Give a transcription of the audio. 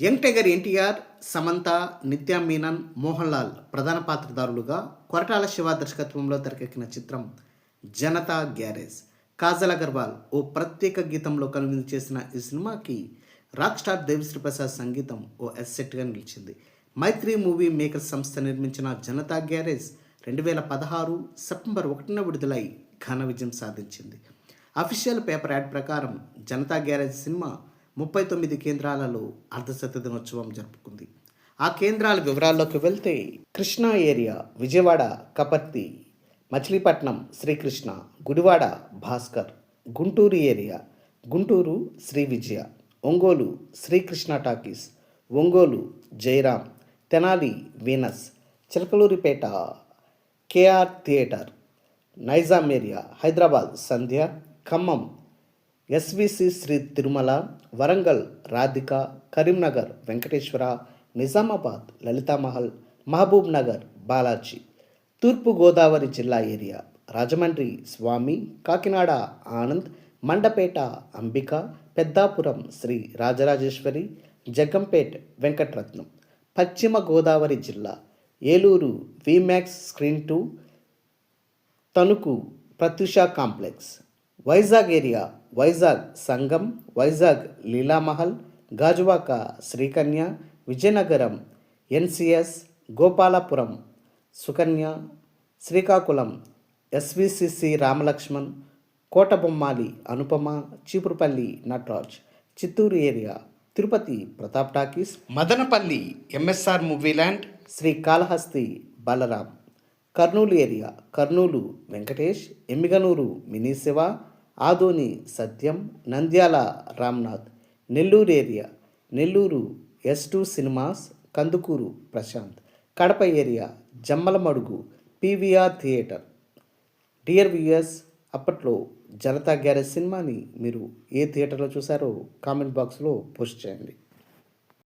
Young tiger NTR Samantha Nithya Menon Mohan Lal ప్రధాన పాత్రధారులుగా కొరటాల శివ దర్శకత్వంలో తెరకెక్కిన చిత్రం జనతా గ్యారేజ్. కాజల్ అగర్వాల్ ఓ ప్రత్యేక గీతంలో కనువిందు చేసిన ఈ సినిమాకి రాక్ స్టార్ దేవిశ్రీ ప్రసాద్ సంగీతం ఓ ఎస్సెట్గా నిలిచింది. మైత్రి మూవీ మేకర్స్ సంస్థ నిర్మించిన జనతా గ్యారేజ్ రెండు వేల పదహారు సెప్టెంబర్ ఒకటిన విడుదలై ఘన విజయం సాధించింది. అఫీషియల్ పేపర్ యాడ్ ప్రకారం జనతా గ్యారేజ్ సినిమా ముప్పై తొమ్మిది కేంద్రాలలో అర్ధశత దినోత్సవం జరుపుకుంది. ఆ కేంద్రాల వివరాల్లోకి వెళ్తే Krishna area Vijayawada Kaparthi Machilipatnam Srikrishna Gudivada Bhaskar Guntur area Guntur Sri Vijaya Ongole Srikrishna talkies Ongole Jayaram Tenali Venus Chilakaluripet KR theatre Nizam area Hyderabad Sandhya Khammam SVC Sri Tirumala Warangal Radhika Karimnagar Venkateswara Nizamabad Lalitha Mahal Mahabub Nagar Balaji Thoorpu Godavari జిల్లా area Rajahmundry Swamy Kakinada Anand Mandapeta Ambika Peddapuram Sri Rajarajeshwari Jaggampet Venkataratnam పశ్చిమ గోదావరి జిల్లా Eluru Vmax screen two Tanuku Pratyusha complex. Vizag area Vizag Sangam Vizag Leela Mahal Gajuwaka Srikanya Vizianagaram NCS Gopalapuram Sukanya Srikakulam SVCC Ramalakshman Kotabommali Anupama Cheepurupalli Nataraj Chittoor area Tirupati Pratap talkies Madanapalle MSR movie land Srikalahasti Balaram Kurnool area Kurnool Venkatesh Emmiganur mini Siva Adoni Satyam Nandyal Ramnath Nellore area Nellore S two cinemas Kandukur Prashanth Kadapa area Jammalamadugu PVR theatre. Dear viewers అప్పట్లో Janatha garage సినిమాని మీరు ఏ థియేటర్లో చూసారో comment బాక్స్లో post చేయండి.